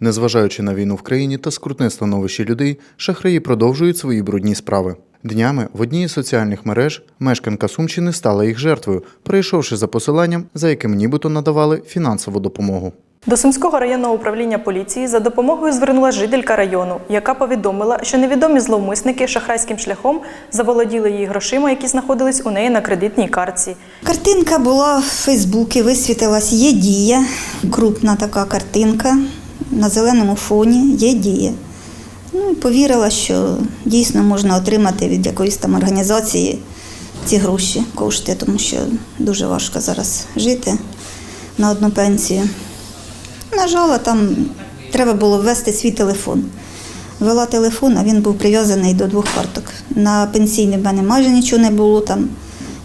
Незважаючи на війну в країні та скрутне становище людей, шахраї продовжують свої брудні справи. Днями в одній із соціальних мереж мешканка Сумщини стала їх жертвою, прийшовши за посиланням, за яким нібито надавали фінансову допомогу. До Сумського районного управління поліції за допомогою звернулася жителька району, яка повідомила, що невідомі зловмисники шахрайським шляхом заволоділи її грошима, які знаходились у неї на кредитній картці. Картинка була в Фейсбуці, висвітилась є дія, крупна така картинка на зеленому фоні є дія. Ну повірила, що дійсно можна отримати від якоїсь там організації ці гроші, кошти, тому що дуже важко зараз жити на одну пенсію. Нажала там, треба було ввести свій телефон. Ввела телефон, а він був прив'язаний до двох карток. На пенсійний в мене майже нічого не було там.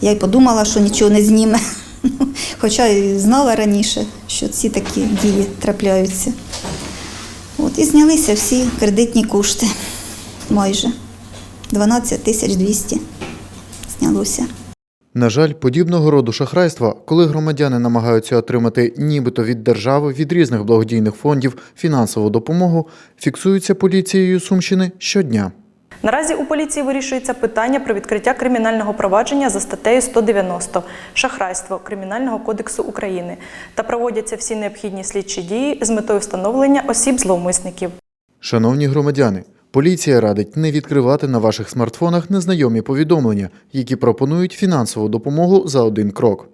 Я й подумала, що нічого не зніме. Хоча і знала раніше, що ці такі дії трапляються. От, і знялися всі кредитні кошти. Майже 12 тисяч 200 знялося. На жаль, подібного роду шахрайства, коли громадяни намагаються отримати нібито від держави, від різних благодійних фондів фінансову допомогу, фіксуються поліцією Сумщини щодня. Наразі у поліції вирішується питання про відкриття кримінального провадження за статтею 190 шахрайство Кримінального кодексу України та проводяться всі необхідні слідчі дії з метою встановлення осіб зловмисників. Шановні громадяни, поліція радить не відкривати на ваших смартфонах незнайомі повідомлення, які пропонують фінансову допомогу за один крок.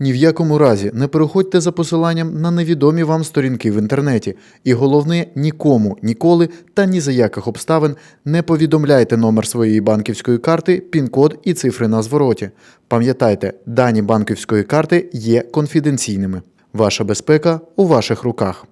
Ні в якому разі не переходьте за посиланням на невідомі вам сторінки в інтернеті. І головне, нікому, ніколи та ні за яких обставин не повідомляйте номер своєї банківської карти, пін-код і цифри на звороті. Пам'ятайте, дані банківської карти є конфіденційними. Ваша безпека у ваших руках.